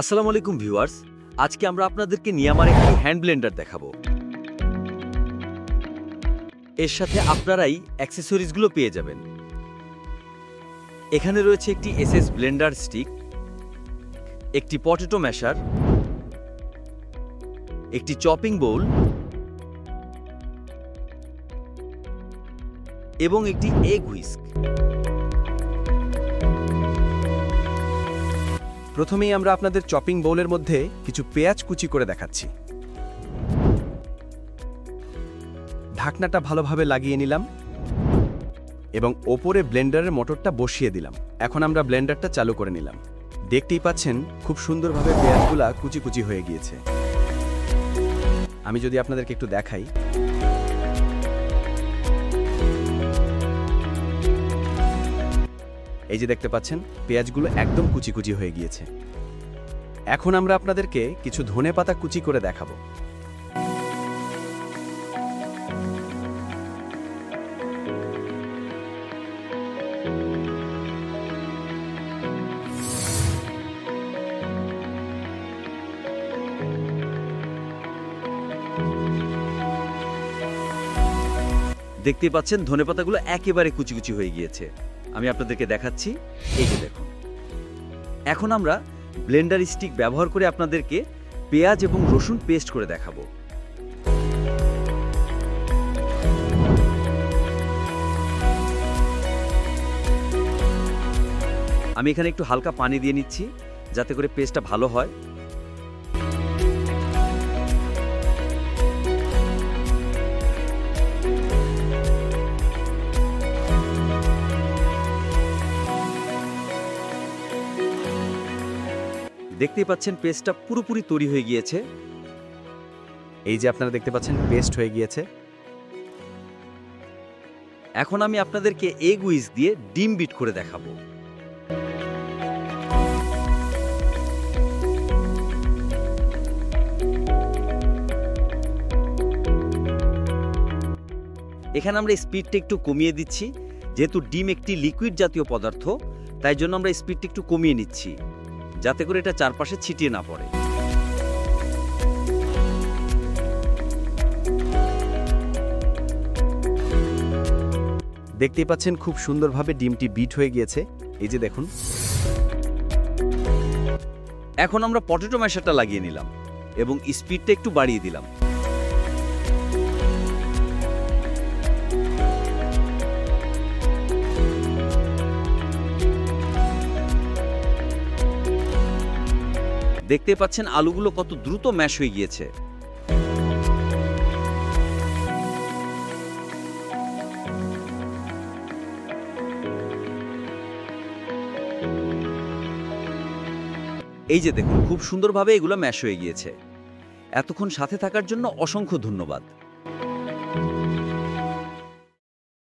আসসালামু আলাইকুম ভিউয়ার্স। আজকে আমরা আপনাদেরকে নিয়ে আমার একটি হ্যান্ড ব্লেন্ডার দেখাবো। এর সাথে আপনারাই অ্যাক্সেসরিজগুলো পেয়ে যাবেন। এখানে রয়েছে একটি এসএস ব্লেন্ডার স্টিক, একটি পটেটো ম্যাশার, একটি চপিং বোল এবং একটি এগ হুইস্ক। প্রথমেই আমরা আপনাদের চপিং বোলের মধ্যে কিছু পেঁয়াজ কুচি করে দেখাচ্ছি। ঢাকনাটা ভালোভাবে লাগিয়ে নিলাম এবং ওপরে ব্লেন্ডারের মোটরটা বসিয়ে দিলাম। এখন আমরা ব্লেন্ডারটা চালু করে নিলাম। দেখতেই পাচ্ছেন, খুব সুন্দরভাবে পেঁয়াজগুলা কুচি কুচি হয়ে গিয়েছে। আমি যদি আপনাদেরকে একটু দেখাই। এই যে দেখতে পাচ্ছেন, পেঁয়াজগুলো একদম কুচি কুচি হয়ে গিয়েছে। এখন আমরা আপনাদেরকে কিছু ধনে পাতা কুচি করে দেখাবো। দেখতেই পাচ্ছেন ধনেপাতাগুলো একেবারে কুচি কুচি হয়ে গিয়েছে। আমি আপনাদেরকে দেখাচ্ছি। এই যে দেখুন। এখন আমরা ব্লেন্ডার স্টিক ব্যবহার করে আপনাদেরকে পেঁয়াজ এবং রসুন পেস্ট করে দেখাবো। আমি এখানে একটু হালকা পানি দিয়ে নিচ্ছি, যাতে করে পেস্টটা ভালো হয়। দেখতেই পাচ্ছেন পেস্টটা পুরোপুরি তৈরি হয়ে গিয়েছে। এই যে আপনারা দেখতে পাচ্ছেন পেস্ট হয়ে গিয়েছে। এখন আমি আপনাদেরকে এগ উইজ দিয়ে ডিম বিট করে দেখাবো। এখানে আমরা স্পিডটা একটু কমিয়ে দিচ্ছি। যেহেতু ডিম একটি লিকুইড জাতীয় পদার্থ, তাই জন্য আমরা স্পিডটা একটু কমিয়ে নিচ্ছি। যাতে করে এটা চারপাশে ছিটিয়ে না পড়ে। দেখতেই পাচ্ছেন খুব সুন্দরভাবে ডিমটি বিট হয়ে গিয়েছে। এই যে দেখুন। এখন আমরা পটেটো ম্যাশারটা লাগিয়ে নিলাম এবং স্পিডটা একটু বাড়িয়ে দিলাম। দেখতে পাচ্ছেন আলুগুলো কত দ্রুত ম্যাশ হয়ে গিয়েছে। এই যে দেখুন, খুব সুন্দরভাবে এগুলো ম্যাশ হয়ে গিয়েছে। এতক্ষণ সাথে থাকার জন্য অসংখ্য ধন্যবাদ।